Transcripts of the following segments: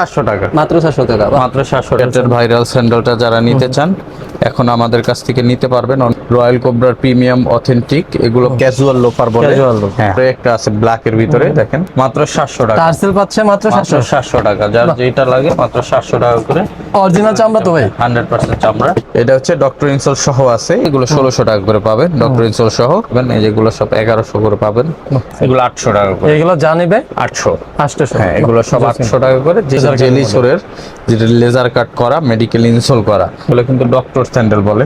সাতশো টাকা। মাত্র সাতশো টাকা মাত্র সাতশো টাকার ভাইরাল স্যান্ডেলটা যারা নিতে চান এখন আমাদের কাছ থেকে নিতে পারবেন। রয়্যাল কোবরার প্রিমিয়াম অথেন্টিক এগুলো ক্যাজুয়াল লোফার বলে। হ্যাঁ। একটা আছে ব্ল্যাক এর ভিতরে দেখেন। মাত্র সাতশো টাকা। টার্সেল পাচ্ছে মাত্র মাত্র সাতশো। সাতশো টাকা। যার যেটা লাগে মাত্র সাতশো টাকা করে। অরিজিনাল চামড়া তো ভাই। হান্ড্রেড পার্সেন্ট চামড়া। এটা হচ্ছে ডক্টর ইনসোল সহ আছে। এগুলো ষোলোশো টাকা করে পাবেন। ডক্টর ইনসোল সহ। পাবেন এই যেগুলো সব এগারোশো করে পাবেন। এগুলো আটশো টাকা করে। এগুলো জানিবে আটশো। আটশোশো হ্যাঁ এগুলো সব আটশো টাকা করে। cut jelly. সোরের যেটা লেজার কাট করা মেডিকেল ইনসোল করা। বলে কিন্তু ডক্টর স্যান্ডেল বলে।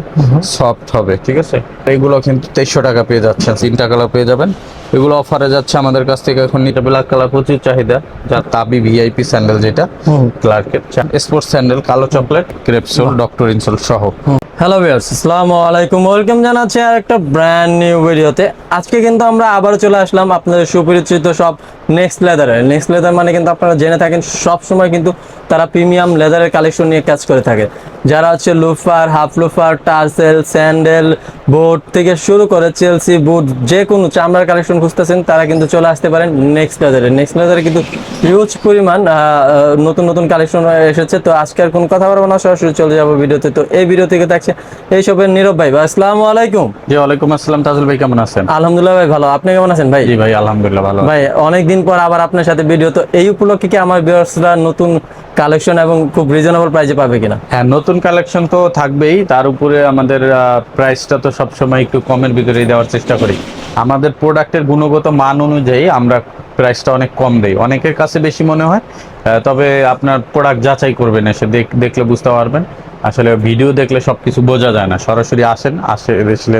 সফট হবে ঠিক আছে? এগুলো কিন্তু তেইশশো টাকা পেয়ে যাচ্ছে তিনটা কালার পেয়ে যাবেন। এগুলো অফারে যাচ্ছে আমাদের কাছ থেকে এখন এটা ব্ল্যাক কালার প্রচুর চাহিদা যা তাবি ভিআইপি স্যান্ডেল যেটা। ক্লার্কের স্পোর্টস স্যান্ডেল কালো chocolate crepe sole doctor insole সহ। হ্যালো ভিউয়ার্স আসসালামু আলাইকুম। ওয়েলকাম জানাচ্ছি আর একটা ব্র্যান্ড নিউ ভিডিওতে আজকে কিন্তু আমরা আবার চলে আসলাম আপনাদের সুপরিচিত সব নেক্সট লেদারের নেক্সট লেদার মানে কিন্তু আপনারা জেনে থাকেন সব সময় কিন্তু তারা প্রিমিয়াম লেদারের কালেকশন নিয়ে কাজ করে থাকে। যারা হচ্ছে loafer half loafer tassel sandal boot থেকে শুরু করে চেলসি বুট যে কোনো চামড়ার কালেকশন খুঁজতেছেন, তারা কিন্তু চলে আসতে পারেন নেক্সট লেদারে নেক্সট লেদারে কিন্তু হিউজ পরিমাণ নতুন নতুন কালেকশন এসেছে। তো আজকে আর কোনো কথা বলব না, সরাসরি চলে যাব ভিডিওতে তো এই ভিডিও থেকে থাকছে এইসবের নীরব ভাই আসসালামু আলাইকুম। জি ওয়ালাইকুম আসসালাম। তাজুল ভাই কেমন আছেন? আলহামদুলিল্লাহ ভাই ভালো। আপনি কেমন আছেন ভাই? জি ভাই আলহামদুলিল্লাহ ভালো ভাই অনেকদিন পর আবার আপনার সাথে ভিডিও তো এই উপলক্ষে কি আমার ভিউয়ার্সরা নতুন কালেকশন এবং খুব রিজনেবল প্রাইসে পাবে কিনা? হ্যাঁ নতুন কালেকশন তো থাকবেই। তার উপরে আমাদের প্রাইসটা তো সবসময় একটু কমের ভিতরে দেওয়ার চেষ্টা করি। আমাদের প্রোডাক্টের গুণগত মান অনুযায়ী আমরা প্রাইসটা অনেক কম দেই। অনেকের কাছে বেশি মনে হয় তবে আপনার প্রোডাক্ট যাচাই করবেন এসে দেখ- দেখলে বুঝতে পারবেন। আসলে ভিডিও দেখলে সবকিছু বোঝা যায় না। সরাসরি আসেন আসে আসলে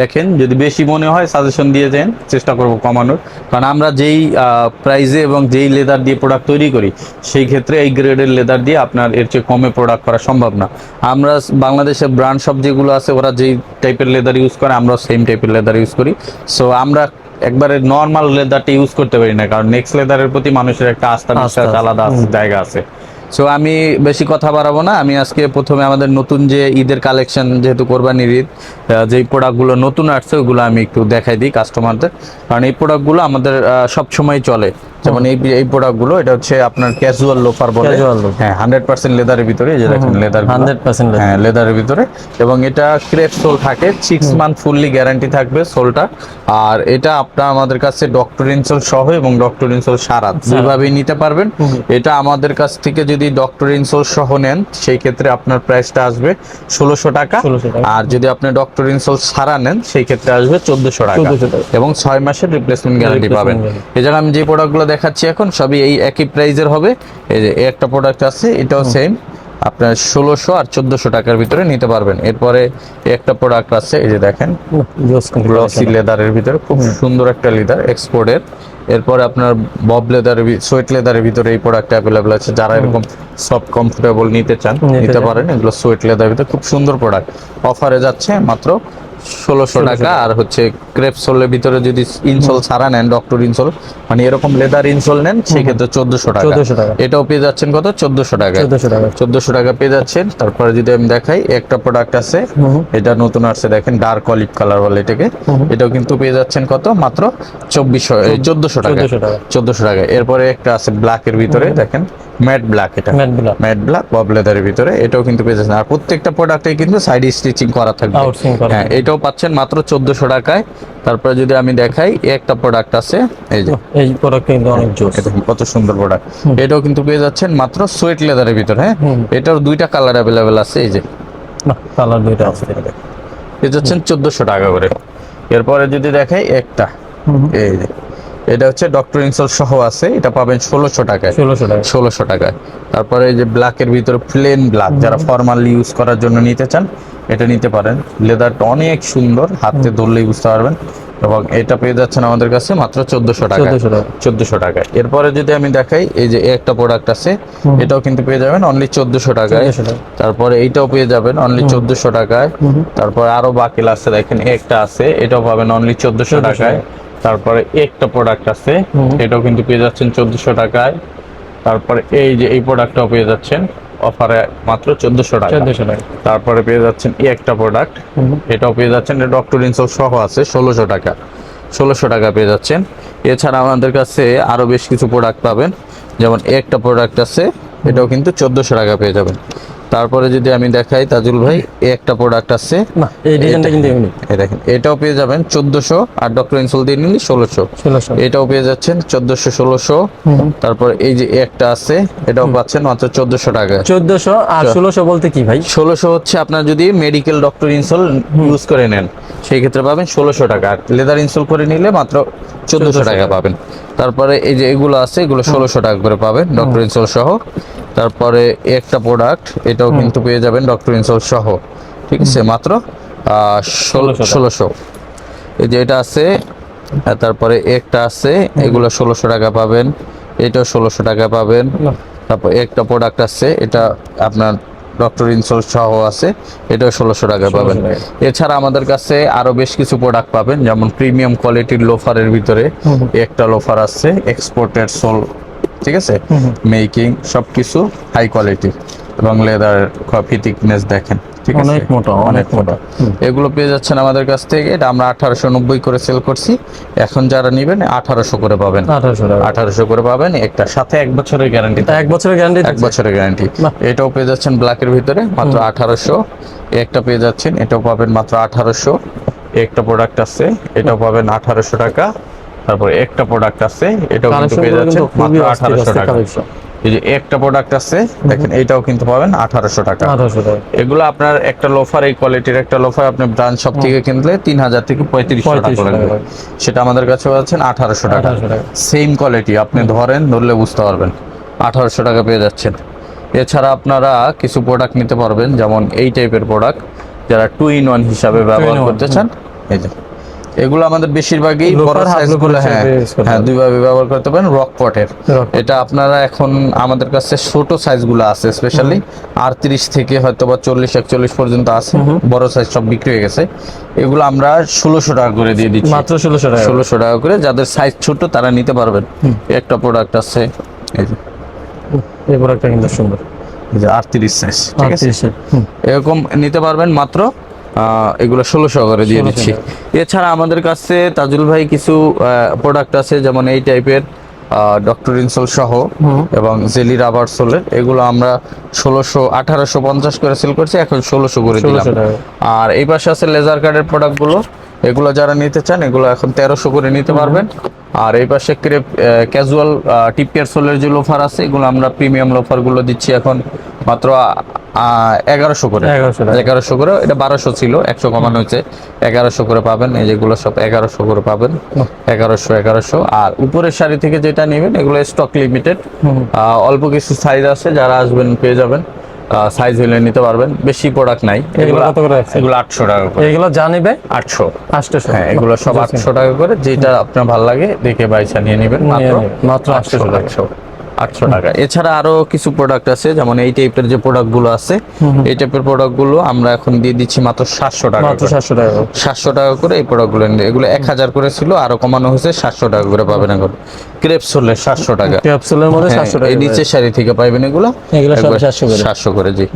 দেখেন। যদি বেশি মনে হয় সাজেশন দিয়ে দেন চেষ্টা করব কমানোর। কারণ আমরা যেই প্রাইজে এবং যেই লেদার দিয়ে প্রোডাক্ট তৈরি করি সেই ক্ষেত্রে এই গ্রেডের লেদার দিয়ে আপনার এর চেয়ে কমে প্রোডাক্ট করা সম্ভব না। আমরা বাংলাদেশের ব্র্যান্ড সব যেগুলো আছে ওরা যেই টাইপের লেদার ইউজ করে আমরা সেম টাইপের লেদার ইউজ করি। সো আমরা একবারে নর্মাল লেদারটা ইউজ করতে পারি না। কারণ নেক্সট লেদারের প্রতি মানুষের একটা আস্থা বিশ্বাস আলাদা জায়গা আছে। সো আমি বেশি কথা বাড়াবো না। আমি আজকে প্রথমে আমাদের নতুন যে ঈদের কালেকশন যেহেতু কোরবানির ঈদ যেই প্রোডাক্টগুলো নতুন আসছে ওগুলো আমি একটু দেখাই দিই কাস্টমারদের কারণ এই প্রোডাক্টগুলো আমাদের সবসময় চলে। যেমন এই এই প্রোডাক্টগুলো এটা হচ্ছে আপনার ক্যাজুয়াল লোফার বলে। হ্যাঁ হান্ড্রেড পার্সেন্ট লেদারের ভিতরে এই যে দেখেন লেদার হান্ড্রেড পার্সেন্ট হ্যাঁ লেদারের ভিতরে। এবং এটা ক্রেপ সোল থাকে সিক্স মান্থ ফুললি গ্যারান্টি থাকবে সোলটা আর এটা আপনার আমাদের কাছে ডক্টর ইনসোল সহ এবং ডক্টর ইনসোল সারা দুইভাবেই নিতে পারবেন এটা আমাদের কাছ থেকে যদি ডক্টর ইনসোল সহ নেন সেই ক্ষেত্রে আপনার প্রাইসটা আসবে ষোলোশো টাকা। 1600 টাকা। আর যদি আপনি ডক্টর ইনসোল সারা নেন সেই ক্ষেত্রে আসবে চোদ্দশো টাকা। 1400 টাকা। এবং ছয় মাসের রিপ্লেসমেন্ট গ্যারান্টি পাবেন। এছাড়া আমি যে প্রোডাক্টগুলো দেখাচ্ছি এখন সবই এই একই প্রাইজের হবে। এই যে একটা প্রোডাক্ট আছে এটাও সেম আপনার ষোলোশো আর চোদ্দশো টাকার ভিতরে নিতে পারবেন। এরপরে একটা প্রোডাক্ট আছে এই যে দেখেন গ্লসি লেদারের ভিতরে। খুব সুন্দর একটা লেদার এক্সপোর্টের এরপরে আপনার বব লেদার সোয়েট লেদারের ভিতরে এই প্রোডাক্ট অ্যাভেলেবল আছে। যারা এরকম সফট কমফোর্টেবল নিতে চান নিতে নিতে পারেন। এগুলো সোয়েট লেদারের ভিতরে খুব সুন্দর প্রোডাক্ট অফারে যাচ্ছে মাত্র ষোলোশো টাকা আর হচ্ছে ক্রেপ সোলের ভিতরে যদি ইনসোল ছাড়া নেন ডক্টর ইনসোল মানে এরকম লেদার ইনসোল নেন সেক্ষেত্রে চোদ্দশো টাকা। 1400 টাকা। এটাও পেয়ে যাচ্ছেন কত? চোদ্দশো টাকা চোদ্দশো টাকা। চোদ্দশো টাকা পেয়ে যাচ্ছেন। তারপরে যদি আমি দেখাই একটা প্রোডাক্ট আছে এটা নতুন আসছে দেখেন ডার্ক অলিভ কালার বলে এটাকে। এটাও কিন্তু পেয়ে যাচ্ছেন কত? মাত্র চব্বিশশো চোদ্দশো টাকা 1400 টাকা। চোদ্দশো টাকা এরপরে একটা আছে ব্ল্যাক এর ভিতরে দেখেন। ম্যাট ব্ল্যাক এটা। ম্যাট ব্ল্যাক ম্যাট ব্ল্যাক বব লেদারের ভিতরে। এটাও কিন্তু পেয়ে যাচ্ছেন আর প্রত্যেকটা প্রোডাক্টে কিন্তু সাইড স্টিচিং করা থাকবে। হ্যাঁ এটাও পাচ্ছেন মাত্র চোদ্দশো টাকায়। তারপরে যদি আমি দেখাই একটা প্রোডাক্ট আছে এই যে। এই প্রোডাক্ট কিন্তু অনেক জোস। এটা কত সুন্দর প্রোডাক্ট এটাও কিন্তু পেয়ে যাচ্ছেন মাত্র সোয়েট লেদারের ভিতরে হ্যাঁ? এটার দুইটা কালার অ্যাভেলেবেল আছে এই যে। কালার দুইটা আছে। পেয়ে যাচ্ছেন চোদ্দশো টাকা করে। এরপরে যদি দেখাই একটা। এই যে। এটা হচ্ছে ডক্টর ইনসল সহ আছে এটা পাবেন ষোলোশো টাকায়। ষোলোশো টাকা ষোলোশো টাকায়। তারপরে এই যে ব্ল্যাকের ভিতরে প্লেন ব্ল্যাক যারা ফর্মালি ইউজ করার জন্য নিতে চান এটা নিতে পারেন। লেদারটা অনেক সুন্দর হাতে ধরলেই বুঝতে পারবেন। এবং এটা পেয়ে যাচ্ছেন আমাদের কাছে মাত্র চোদ্দশো টাকা 1400 টাকা। টাকায়। এরপরে যদি আমি দেখাই এই যে একটা প্রোডাক্ট আছে এটাও কিন্তু পেয়ে যাবেন অনলি চোদ্দশো টাকায়। 1400 তারপরে এইটাও পেয়ে যাবেন অনলি চোদ্দশো টাকায়। তারপরে আরও বাকি আছে দেখেন একটা আছে এটাও পাবেন অনলি চোদ্দশো টাকায়। তারপরে একটা প্রোডাক্ট আছে এটাও কিন্তু পেয়ে যাচ্ছেন চোদ্দশো টাকায়। তারপরে এই যে এই প্রোডাক্টটাও পেয়ে যাচ্ছেন অফারে মাত্র চোদ্দশো টাকা। চোদ্দশো টাকা। তারপরে পেয়ে যাচ্ছেন এই একটা প্রোডাক্ট এটাও পেয়ে যাচ্ছেন ডক্টর ইনসল সহ আছে ষোলোশো টাকা। ষোলোশো টাকা পেয়ে যাচ্ছেন। এছাড়া আমাদের কাছে আরও বেশ কিছু প্রোডাক্ট পাবেন যেমন একটা প্রোডাক্ট আছে এটাও কিন্তু চোদ্দোশো টাকা পেয়ে যাবেন। তারপরে যদি আমি দেখাই তাজুল ভাই এই একটা প্রোডাক্ট আছে। না এই ডিজাইনটা কিন্তু ইউনিক এই দেখেন এটাও পেয়ে যাবেন চোদ্দোশো আর ডক্টর ইনসুল দিয়ে নিলে ষোলোশো। এটাও পেয়ে যাচ্ছেন চোদ্দোশো ষোলোশো। তারপর এই যে একটা আছে এটাও পাচ্ছেন মাত্র চোদ্দোশো টাকা। চোদ্দশো আর ষোলোশো বলতে কি ভাই? ষোলোশো হচ্ছে আপনার যদি মেডিকেল ডক্টর ইনসোল ইউজ করে নেন সেই ক্ষেত্রে পাবেন ষোলোশো টাকা। আর লেদার ইনসোল করে নিলে মাত্র চোদ্দোশো টাকা পাবেন। তারপরে এই যে এগুলো আছে এগুলো ষোলোশো টাকা করে পাবেন ডক্টর ইনসোল সহ। তারপরে একটা প্রোডাক্ট এটাও কিন্তু পেয়ে যাবেন ডক্টর ইনসোল সহ। ঠিক আছে মাত্র ষোলোশো এই যে এটা আছে তারপরে একটা আছে এগুলো ষোলোশো টাকা পাবেন এটাও ষোলোশো টাকা পাবেন। তারপর একটা প্রোডাক্ট আছে এটা আপনার ডক্টর ইনসোল সহ আছে এটাও ষোলোশো টাকা পাবেন। এছাড়া আমাদের কাছে আরও বেশ কিছু প্রোডাক্ট পাবেন যেমন প্রিমিয়াম কোয়ালিটির লোফারের ভিতরে একটা লোফার আছে এক্সপোর্টেড সোল ঠিক আছে? মেকিং সবকিছু হাই কোয়ালিটি এবং লেদার কফি থিকনেস দেখেন ঠিক আছে? অনেক মোটা, অনেক মোটা। এগুলো পেয়ে যাচ্ছেন আমাদের কাছ থেকে। এটা আমরা আঠারোশো নব্বই করে সেল করছি। এখন যারা নেবেন আঠারোশো করে পাবেন। আঠারোশো করে পাবেন। একটা সাথে এক বছরের গ্যারান্টি এক বছরের গ্যারান্টি এক বছরের গ্যারান্টি এটাও পেয়ে যাচ্ছেন ব্ল্যাকের ভিতরে মাত্র আঠারোশো। একটা পেয়ে যাচ্ছেন এটাও পাবেন মাত্র আঠারোশো। একটা প্রোডাক্ট আছে এটাও পাবেন আঠারোশো টাকা। তারপর একটা প্রোডাক্ট আছে এটাও কিন্তু পেয়ে যাচ্ছেন মাত্র আঠারোশো টাকা। এই যে একটা প্রোডাক্ট আছে দেখেন এটাও কিন্তু পাবেন আঠারোশো টাকা। আঠারোশো টাকা। এগুলো আপনার একটা লোফার এই কোয়ালিটির একটা লোফার আপনি ব্রাঞ্চ শপ থেকে কিনলে তিন হাজার থেকে পঁয়ত্রিশশো টাকা 3500 টাকা। সেটা আমাদের কাছে টাকা। 1800 টাকা। সেম কোয়ালিটি আপনি ধরেন ধরলে বুঝতে পারবেন। আঠারোশো টাকা পেয়ে যাচ্ছেন। এছাড়া আপনারা কিছু প্রোডাক্ট নিতে পারবেন যেমন এই টাইপের প্রোডাক্ট যারা টু ইন ওয়ান হিসাবে ব্যবহার করতে চান এই যে। এগুলো আমাদের বেশিরভাগই বড় সাইজগুলো হ্যাঁ। হ্যাঁ দুইভাবে ব্যবহার করতে পারেন রক পটের এটা আপনারা এখন আমাদের কাছে ছোট সাইজগুলো আছে স্পেশালি আটত্রিশ থেকে হয়তো বা চল্লিশ একচল্লিশ পর্যন্ত আছে। বড় সাইজ সব বিক্রি হয়ে গেছে। এগুলো আমরা ষোলোশো টাকা করে দিয়ে দিচ্ছি। মাত্র ষোলোশো টাকা। ষোলোশো টাকা করে। যাদের সাইজ ছোট তারা নিতে পারবেন। একটা প্রোডাক্ট আছে এই যে। প্রোডাক্টটা কিন্তু সুন্দর। আটত্রিশ সাইজ ঠিক আছে? এরকম নিতে পারবেন মাত্র এগুলো ষোলোশো করে দিয়ে 1600 দিচ্ছি। এছাড়া আমাদের কাছে তাজুল ভাই কিছু প্রোডাক্ট আছে যেমন এই টাইপের ডক্টর ইনসোল সহ এবং জেলি রাবার সোলের এগুলো আমরা ষোলোশো আঠারোশো পঞ্চাশ করে সেল করছি এখন ষোলোশো করে দিলাম। আর এই পাশে আছে লেজার কার্ডের প্রোডাক্টগুলো এগুলো যারা নিতে চান এগুলো এখন তেরোশো করে নিতে পারবেন। আর এই পাশে ক্রেপ ক্যাজুয়াল টিপিয়ার সোলের যে লোফার আছে এগুলো আমরা প্রিমিয়াম লোফারগুলো দিচ্ছি এখন মাত্র এগারোশো করে। 1100 এগারোশো করে এটা বারোশো ছিল একশো কমানো হয়েছে। এগারোশো করে পাবেন এই যেগুলো সব এগারোশো করে পাবেন। এগারোশো এগারোশো। আর উপরের শাড়ি থেকে যেটা নেবেন এগুলো স্টক লিমিটেড অল্প কিছু সাইজ আছে যারা আসবেন পেয়ে যাবেন। সাইজ হলে নিতে পারবেন। বেশি প্রোডাক্ট নাই। এগুলো কত করে? এগুলো আটশো টাকা করে। এইগুলো জানিবে আটশো। আটশো। হ্যাঁ এগুলো সব আটশো টাকা করে যেটা আপনার ভালো লাগে দেখে বাইসা নিয়ে নেবেন। মাত্র মাত্র আটশো 800 টাকা। আটশো টাকা। এছাড়া আরও কিছু প্রোডাক্ট আছে যেমন এই টাইপের যে প্রোডাক্টগুলো আছে এই টাইপের প্রোডাক্টগুলো আমরা এখন দিয়ে দিচ্ছি মাত্র সাতশো টাকা মাত্র সাতশো টাকা সাতশো টাকা করে এই প্রোডাক্টগুলো নিয়ে এগুলো এক হাজার করে ছিল আরও কমানো হয়েছে সাতশো টাকা করে পাবেন এখন। ক্রেপস হলে সাতশো টাকা। ক্যাপসুলের মধ্যে হ্যাঁ, সাতশো টাকা এই করে। শাড়ি থেকে পাইবেন এগুলো? এগুলো 700 করে। সাতশো করে জি।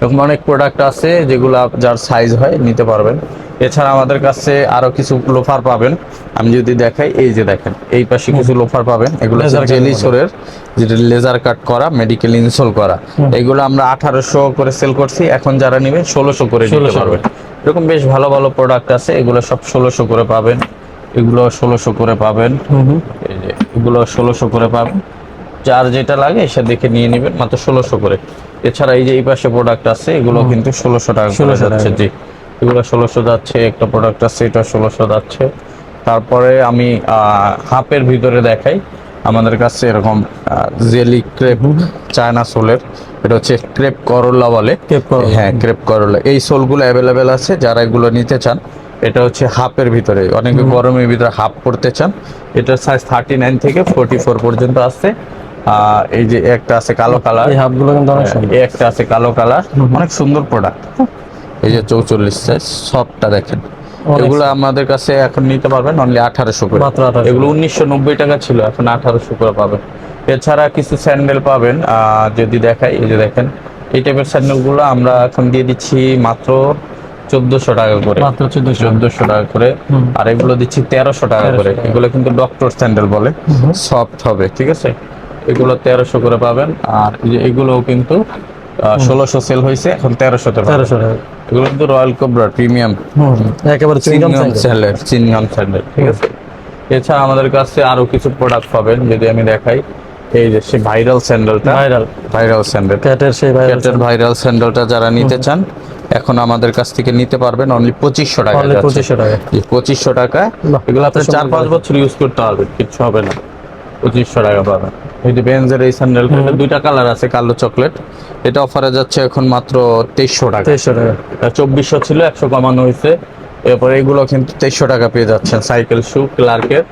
এরকম অনেক প্রোডাক্ট আছে যেগুলো যার সাইজ হয় নিতে পারবেন। এছাড়া আমাদের কাছে আরও কিছু লোফার পাবেন। আমি যদি দেখাই এই যে দেখেন এই পাশে কিছু লোফার পাবেন। এগুলো জেলি সোরের যেটা লেজার কাট করা মেডিকেল ইনসোল করা। এগুলো আমরা আঠারোশো করে সেল করছি। এখন যারা নেবেন ষোলোশো করে নিতে পারবেন। এরকম বেশ ভালো ভালো প্রোডাক্ট আছে। এগুলো সব ষোলোশো করে পাবেন। এগুলো ষোলোশো করে পাবেন। এগুলো ষোলোশো করে পাবেন। যার যেটা লাগে সে দেখে নিয়ে নেবেন মাত্র ষোলোশো করে। এছাড়া এই যে এই পাশে প্রোডাক্ট আছে এগুলো কিন্তু ষোলোশো টাকা করে 1600 যাচ্ছে। টাকা। জি। এগুলো ষোলোশো যাচ্ছে একটা প্রোডাক্ট আছে এটা ষোলোশো যাচ্ছে। তারপরে আমি হাফের ভিতরে দেখাই। আমাদের কাছে এরকম জেলি ক্রেপ চায়না সোলের এটা হচ্ছে ক্রেপ করলা বলে। হ্যাঁ ক্রেপ করলা। এই সোলগুলো অ্যাভেলেবেল আছে যারা এগুলো নিতে চান এটা হচ্ছে হাফের ভিতরে। অনেকে গরমের ভিতরে হাফ পড়তে চান। এটার সাইজ থার্টি নাইন থেকে ফোর্টি ফোর পর্যন্ত আছে। আহ, এই যে একটা আছে কালো কালার এই হাফগুলো কিন্তু অনেক সুন্দর। এই একটা আছে কালো কালার অনেক সুন্দর প্রোডাক্ট এই যে চৌচল্লিশ সাইজ সবটা দেখেন। এগুলো আমাদের কাছে এখন নিতে পারবেন অনলি আঠারোশো করে। এগুলো উনিশশো নব্বই টাকা ছিল এখন আঠারোশো করে পাবেন। এছাড়া কিছু স্যান্ডেল পাবেন যদি দেখাই এই যে দেখেন এই টাইপের স্যান্ডেলগুলো আমরা এখন দিয়ে দিচ্ছি মাত্র চোদ্দশো টাকা করে। মাত্র চোদ্দশো। চোদ্দশো টাকা করে। আর এগুলো দিচ্ছি তেরোশো টাকা করে। এগুলো কিন্তু ডক্টর স্যান্ডেল বলে। সফট হবে ঠিক আছে? এগুলো তেরোশো করে পাবেন। আর এগুলোও কিন্তু ষোলোশো সেল হয়েছে এখন তেরোশো টাকা। এগুলো কিন্তু রয়্যাল কোবরা প্রিমিয়াম একেবারে চিনগাম স্যান্ডেল চিনগাম স্যান্ডেল ঠিক আছে। এছাড়া আমাদের কাছে আরও কিছু প্রোডাক্ট পাবেন যদি আমি দেখাই। এই যে সে ভাইরাল স্যান্ডেলটা ভাইরাল ভাইরাল স্যান্ডেল ক্যাটের সেই ভাইরাল ক্যাটের ভাইরাল স্যান্ডেলটা যারা নিতে চান এখন আমাদের কাছ থেকে নিতে পারবেন অনলি পঁচিশশো টাকা পঁচিশশো টাকা। পঁচিশশো টাকা। এগুলো আপনি এত সুন্দর চার পাঁচ বছর ইউজ করতে পারবেন কিচ্ছু হবে না। পঁচিশশো টাকা পাবেন। এই যে বেঞ্জের এই স্যান্ডেলটা দুইটা কালার আছে কালো চকলেট এটা অফারে যাচ্ছে এখন মাত্র তেইশশো টাকা। তেইশশো টাকা। চব্বিশশো ছিল একশো কমানো হয়েছে। এরপরে এগুলো কিন্তু তেইশশো টাকা পেয়ে যাচ্ছেন সাইকেল শু ক্লার্কের।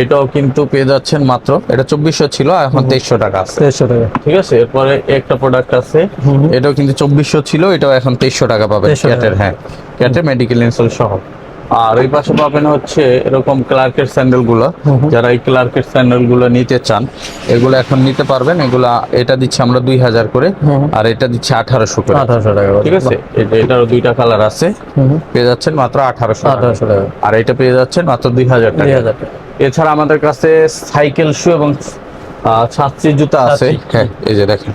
এটাও কিন্তু পেয়ে যাচ্ছেন মাত্র এটা চব্বিশশো ছিল এখন তেইশশো টাকা আছে। তেইশশো টাকা। ঠিক আছে এরপরে একটা প্রোডাক্ট আছে এটাও কিন্তু চব্বিশশো ছিল এটাও এখন তেইশশো টাকা পাবে 2300 ক্যাটের হ্যাঁ। ক্যাটের মেডিকেল ইনসোল সহ। আর ওই পাশে পাবেন হচ্ছে এরকম ক্লার্কের স্যান্ডেলগুলো। যারা এই ক্লার্কের স্যান্ডেলগুলো নিতে চান এগুলো এখন নিতে পারবেন। এগুলা এটা দিচ্ছে আমরা দুই হাজার করে আর এটা দিচ্ছে আঠারোশো করে। আঠারোশো টাকা ঠিক আছে? এটারও দুইটা কালার আছে। পেয়ে যাচ্ছেন মাত্র আঠারোশো আঠারোশো টাকা। আর এটা পেয়ে যাচ্ছেন মাত্র দুই হাজার টাকা। এছাড়া আমাদের কাছে সাইকেল শু এবং ছাত্রী জুতা আছে। হ্যাঁ এই যে দেখেন।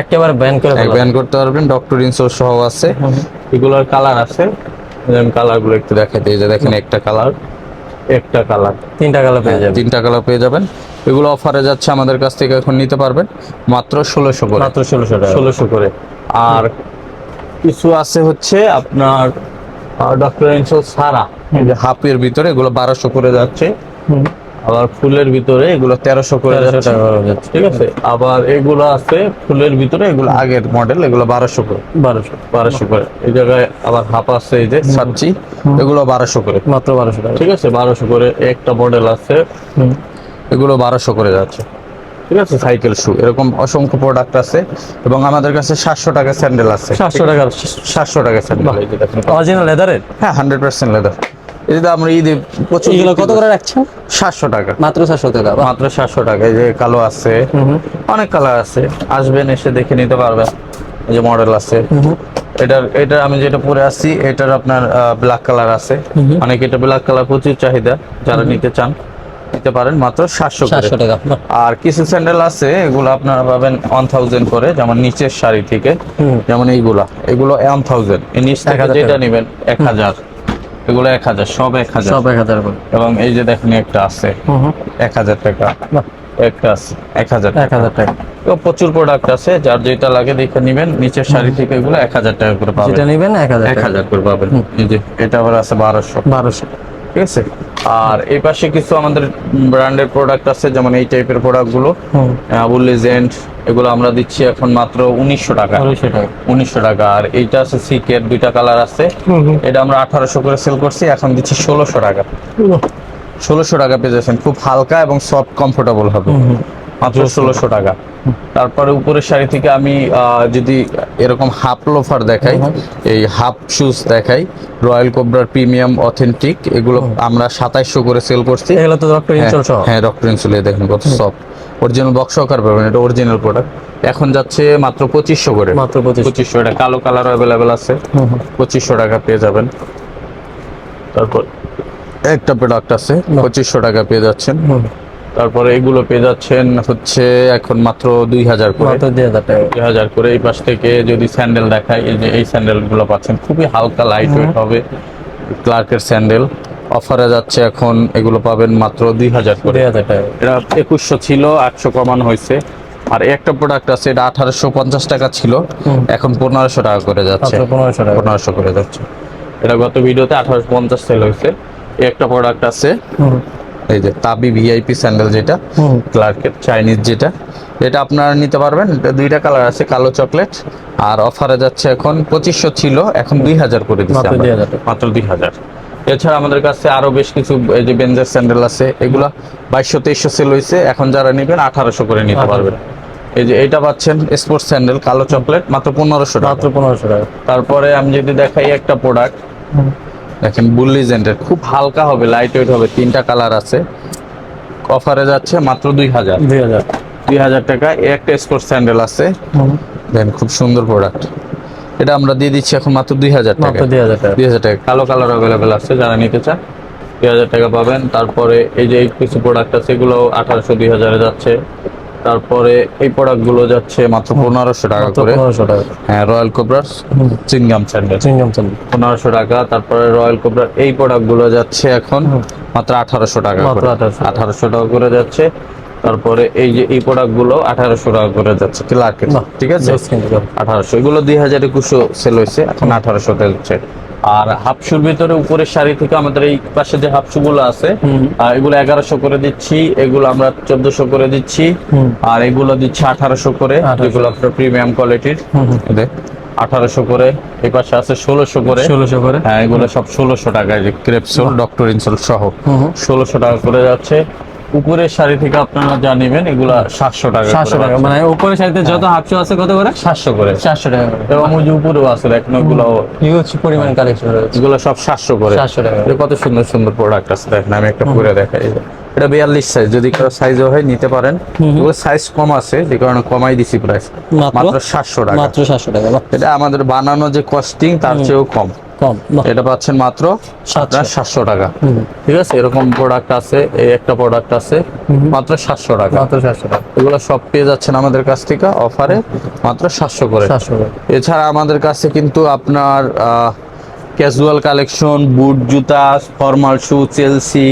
একেবারে ব্যান করে ফেলা। ব্যান করতে পারবেন। ডক্টর ইনসোর সহ আছে। এগুলোর কালার আছে। কালারগুলো একটু দেখাতে যে দেখেন একটা কালার একটা কালার তিনটা কালার পেয়ে যাবেন। তিনটা কালার পেয়ে যাবেন। এগুলো অফারে যাচ্ছে আমাদের কাছ থেকে এখন নিতে পারবেন মাত্র ষোলোশো করে। মাত্র ষোলোশো টাকা। ষোলোশো করে। আর কিছু আছে হচ্ছে আপনার ডক্টর ইনসো সারা। যে হাফের ভিতরে এগুলো বারোশো করে যাচ্ছে। আবার ফুলের ভিতরে এগুলো তেরোশো করে যাচ্ছে। ঠিক আছে? আবার এগুলো আছে ফুলের ভিতরে এগুলো আগের মডেল এগুলো বারোশো করে। বারোশো। বারোশো করে। এই জায়গায় আবার হাফ আছে এই যে সাচ্চি এগুলো বারোশো করে। মাত্র বারোশো টাকা। ঠিক আছে বারোশো করে একটা মডেল আছে। এগুলো বারোশো করে যাচ্ছে। ঠিক আছে সাইকেল শু এরকম অসংখ্য প্রোডাক্ট আছে এবং আমাদের কাছে সাতশো টাকা স্যান্ডেল আছে। সাতশো টাকা সাতশো টাকা স্যান্ডেল। অরিজিনাল লেদারের হ্যাঁ হান্ড্রেড পার্সেন্ট লেদার এই আমরা ঈদে প্রচুর এগুলো কত করে রাখছেন? সাতশো টাকা। মাত্র সাতশো টাকা মাত্র সাতশো টাকা এই যে কালো আছে। হুম হুম। অনেক কালার আছে। আসবেন এসে দেখে নিতে পারবেন। এই যে মডেল আছে। হুম হুম। এটার এটা আমি যেটা পরে আসছি এটার আপনার ব্ল্যাক কালার আছে। অনেক এটা ব্ল্যাক কালার প্রচুর চাহিদা। যারা নিতে চান নিতে পারেন মাত্র সাতশো টাকা আর কিছু স্যান্ডেল আছে এগুলো আপনারা পাবেন ওয়ান থাউজেন্ড করে যেমন নিচের শাড়ি থেকে। যেমন এইগুলা। এগুলো ওয়ান থাউজেন্ড নিচ থেকে যেটা। নেবেন এক হাজার। এগুলো এক হাজার সব এক হাজার। সব এক হাজার এবং এই যে দেখেন একটা আছে। এক হাজার টাকা। একটা আছে এক হাজার এক হাজার টাকা। প্রচুর প্রোডাক্ট আছে যার যেটা লাগে দেখে নিবেন। নিচের শাড়ি থেকে এগুলো এক হাজার টাকা করে পাবেন। যেটা নেবেন এক হাজার এক হাজার করে পাবেন। এই যে এটা আবার আছে বারোশো। বারোশো। ঠিক আছে? আর এই পাশে কিছু আমাদের ব্র্যান্ডের প্রোডাক্ট আছে যেমন এই টাইপের প্রোডাক্টগুলো আবুল লেজেন্ড এগুলো আমরা দিচ্ছি এখন মাত্র উনিশশো টাকা। উনিশশো টাকা। আর এইটা আছে সিকের দুইটা কালার আছে। এটা আমরা আঠারোশো করে সেল করছি এখন দিচ্ছি ষোলোশো টাকা। ষোলোশো টাকা পেয়ে যাচ্ছেন। খুব হালকা এবং সফট কমফোর্টেবল হবে। মাত্র ষোলোশো টাকা। তারপরে উপরের শাড়ি থেকে আমি যদি এরকম হাফ লোফার দেখাই এই হাফ শুজ দেখাই রয়্যাল কোবরার প্রিমিয়াম অথেন্টিক এগুলো আমরা সাতাইশশো করে সেল করছি। এগুলো তো ডক্টর ইনচল সহ। হ্যাঁ ডক্টর ইনসুলে দেখেন কত সফট অরিজিনাল বক্স আকার পাবেন এটা অরিজিনাল প্রোডাক্ট এখন যাচ্ছে মাত্র পঁচিশশো করে। মাত্র পঁচিশ পঁচিশশো এটা কালো কালার অ্যাভেলেবেল আছে। পঁচিশশো টাকা পেয়ে যাবেন। তারপর একটা প্রোডাক্ট আছে পঁচিশশো টাকা পেয়ে যাচ্ছেন। তারপরে এগুলো পেয়ে যাচ্ছেন হচ্ছে এখন মাত্র দুই হাজার করে। দুই হাজার করে এই পাশ থেকে যদি স্যান্ডেল দেখাই এই যে এই স্যান্ডেলগুলো পাচ্ছেন খুবই হালকা লাইট ওয়েট হবে ক্লার্কের স্যান্ডেল। অফারে যাচ্ছে এখন এগুলো পাবেন মাত্র দুই হাজার করে। এটা একুশশো ছিল একশো কমান হয়েছে। আর একটা প্রোডাক্ট আছে এটা আঠারোশো পঞ্চাশ টাকা ছিল। এখন পনেরোশো টাকা করে যাচ্ছে। পনেরোশো করে যাচ্ছে। এটা গত ভিডিওতে আঠারোশো পঞ্চাশ সেল হয়েছে। একটা প্রোডাক্ট আছে। এই যে তাবি ভিআইপি স্যান্ডেল যেটা ক্লার্কের চাইনিজ যেটা এটা আপনারা নিতে পারবেন। এটা দুইটা কালার আছে কালো চকলেট। আর অফারে যাচ্ছে এখন পঁচিশশো ছিল এখন দুই হাজার করে দিচ্ছে মাত্র আমরা। 2000 টাকা। মাত্র দুই হাজার এছাড়া আমাদের কাছে আরও বেশ কিছু এই যে বেঞ্জের স্যান্ডেল আছে এগুলা বাইশশো তেইশশো সেল হয়েছে এখন যারা নেবেন আঠারোশো করে নিতে পারবেন। এই যে এটা পাচ্ছেন স্পোর্টস স্যান্ডেল কালো চকলেট মাত্র পনেরোশো টাকা। মাত্র পনেরোশো টাকা। তারপরে আমি যদি দেখাই একটা প্রোডাক্ট দেখেন বুল্লিজেন্টের খুব হালকা হবে লাইট ওয়েট হবে তিনটা কালার আছে। অফারে যাচ্ছে মাত্র দুই হাজার। দুই হাজার। দুই হাজার টাকা একটা স্পোর্টস স্যান্ডেল আছে। দেন খুব সুন্দর প্রোডাক্ট এটা আমরা দিয়ে দিচ্ছি এখন মাত্র দুই হাজার টাকা। দুই হাজার টাকা। দুই হাজার টাকা। কালো কালার অ্যাভেলেবেল আছে যারা নিতে চান দুই হাজার টাকা পাবেন। তারপরে এই যে কিছু প্রোডাক্ট আছে এগুলো আঠারোশো দুই হাজারে যাচ্ছে। তারপরে এই প্রোডাক্টগুলো যাচ্ছে মাত্র পনেরোশো টাকা করে। পনেরোশো টাকা। হ্যাঁ রয়্যাল কোবরার চিনগাম স্যান্ডেল চিংগাম চাল পনেরোশো টাকা তারপরে রয়্যাল কোবরার এই প্রোডাক্টগুলো যাচ্ছে এখন মাত্র আঠারোশো টাকা করে। আঠারোশো টাকা। করে যাচ্ছে। তারপরে এই যে এই প্রোডাক্টগুলো আঠারোশো টাকা করে যাচ্ছে। ঠিক আছে। আঠারোশো এগুলো দুই হাজার একুশো সেল হয়েছে এখন আঠারোশো যাচ্ছে আর হাফশুর ভিতরে উপরের শাড়ি থেকে আমাদের এই পাশে যে হাফশু গুলো আছে এগুলো এগারোশো করে দিচ্ছি এগুলো আমরা চোদ্দশো করে দিচ্ছি আর এগুলো দিচ্ছি আঠারোশো করে এগুলো আপনার প্রিমিয়াম কোয়ালিটির। আঠারোশো করে এই পাশে আছে ষোলোশো করে। ষোলোশো করে। হ্যাঁ এগুলো সব ষোলোশো টাকায় যে ক্রেপসোল ডক্টর ইনসোল সহ। ষোলোশো টাকা করে যাচ্ছে। উপরের শাড়ি থেকে আপনারা যা নেবেন এগুলা সাতশো টাকা সাতশো টাকা মানে উপরে সাইডে যত হাফশো আছে কত করে? সাতশো করে। চারশো টাকা এবং ওই যে উপরেও আছে দেখেন ওগুলো হিউজ পরিমাণ কালেকশন রয়েছে। এগুলো সব সাতশো করে। 700 টাকা। কত সুন্দর সুন্দর প্রোডাক্ট আছে দেখেন। আমি একটা পরে দেখাই। এটা বিয়াল্লিশ সাইজ যদি কারও সাইজও হয় নিতে পারেন। এগুলো সাইজ কম আছে যে কারণে কমাই দিছি প্রাইস? মাত্র? সাতশো টাকা। মাত্র সাতশো টাকা এটা আমাদের বানানো যে কস্টিং তার চেয়েও কম। কম এটা পাচ্ছেন মাত্র সাতশো। সাতশো টাকা। ঠিক আছে? এরকম প্রোডাক্ট আছে এই একটা প্রোডাক্ট আছে মাত্র সাতশো টাকা। মাত্র সাতশো টাকা। এগুলো সব পেয়ে যাচ্ছেন আমাদের কাছ থেকে অফারে মাত্র সাতশো করে। সাতশো এছাড়া আমাদের কাছে কিন্তু আপনার ক্যাজুয়াল কালেকশন বুট জুতা ফর্মাল শু চেলসি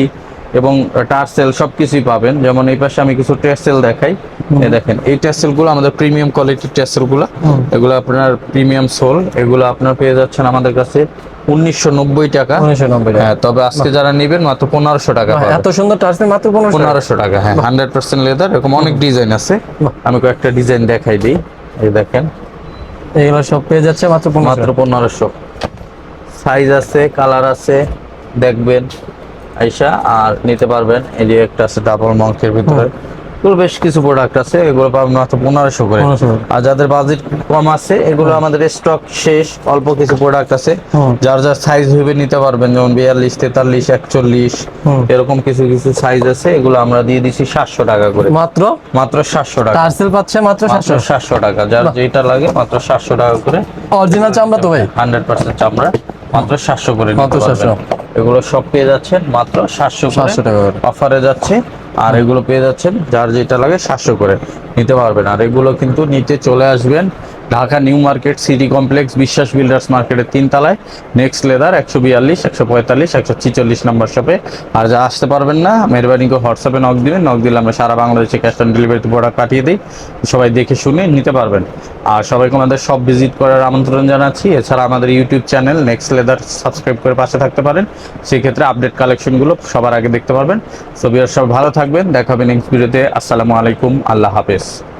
এবং টার্সেল সব কিছুই পাবেন। যেমন এই পাশে আমি কিছু টেসেল দেখাই। এই দেখেন এই টেসেলগুলো আমাদের প্রিমিয়াম কোয়ালিটির টেসেলগুলো। এগুলো আপনার প্রিমিয়াম সোল এগুলো আপনার পেয়ে যাচ্ছেন আমাদের কাছে উনিশশো নব্বই টাকা। হ্যাঁ তবে আজকে যারা নেবেন মাত্র পনেরোশো টাকা এত সুন্দর টার্সেল মাত্র পনেরোশো টাকা। হ্যাঁ হান্ড্রেড পার্সেন্ট লেদার এরকম অনেক ডিজাইন আছে। আমি কয়েকটা ডিজাইন দেখাই দিই। এই দেখেন। এগুলো সব পেয়ে যাচ্ছে মাত্র মাত্র পনেরোশো। সাইজ আছে কালার আছে দেখবেন। আইসা আর নিতে পারবেন। এই যে একটা আছে ডাবল মঙ্কের ভিতরে। এগুলো বেশ কিছু প্রোডাক্ট আছে এগুলো পাবেন মাত্র পনেরোশো করে। আর যাদের বাজেট কম আছে এগুলো আমাদের স্টক শেষ অল্প কিছু প্রোডাক্ট আছে। যার যার সাইজ ভেবে নিতে পারবেন যেমন বিয়াল্লিশ তেতাল্লিশ একচল্লিশ এরকম কিছু কিছু সাইজ আছে এগুলো আমরা দিয়ে দিচ্ছি সাতশো টাকা করে। মাত্র? মাত্র সাতশো টাকা। টার্সেল পাচ্ছে মাত্র সাতশো? সাতশো টাকা। যার যেটা লাগে মাত্র সাতশো টাকা করে। অরিজিনাল চামড়া তো ভাই? হান্ড্রেড পার্সেন্ট চামড়া। মাত্র সাতশো করে মাত্র পারবেন। 700 এগুলো সব পেয়ে যাচ্ছেন মাত্র সাতশো 700 টাকা করে। অফারে যাচ্ছে। আর এগুলো পেয়ে যাচ্ছেন যার যেটা লাগে সাতশো করে। নিতে পারবেন। আর এগুলো কিন্তু নিতে চলে আসবেন Dhaka New Market City Complex Biswas builders মার্কেটের তিন তলায় নেক্সট লেদার একশো বিয়াল্লিশ, একশো পঁয়তাল্লিশ, একশো ছিচল্লিশ নম্বর শপে আর যা আসতে পারবেন না, মেহরবানি করে হোয়াটসঅ্যাপে নক দিবেন। নক দিলে আমরা সারা বাংলাদেশে ক্যাশ অন ডেলিভারিতে প্রোডাক্ট পাঠিয়ে দিই। সবাই দেখে শুনে নিতে পারবেন। আর সবাইকে আমাদের সব ভিজিট করার আমন্ত্রণ জানাচ্ছি। এছাড়া আমাদের YouTube channel next leather subscribe করে পাশে থাকতে পারেন। সেক্ষেত্রে আপডেট কালেকশনগুলো সবার আগে দেখতে পারবেন। সো বিয়ার সব ভালো থাকবেন। দেখাবেন নেক্সট ভিডিওতে আসসালামু আলাইকুম। আল্লাহ হাফেজ।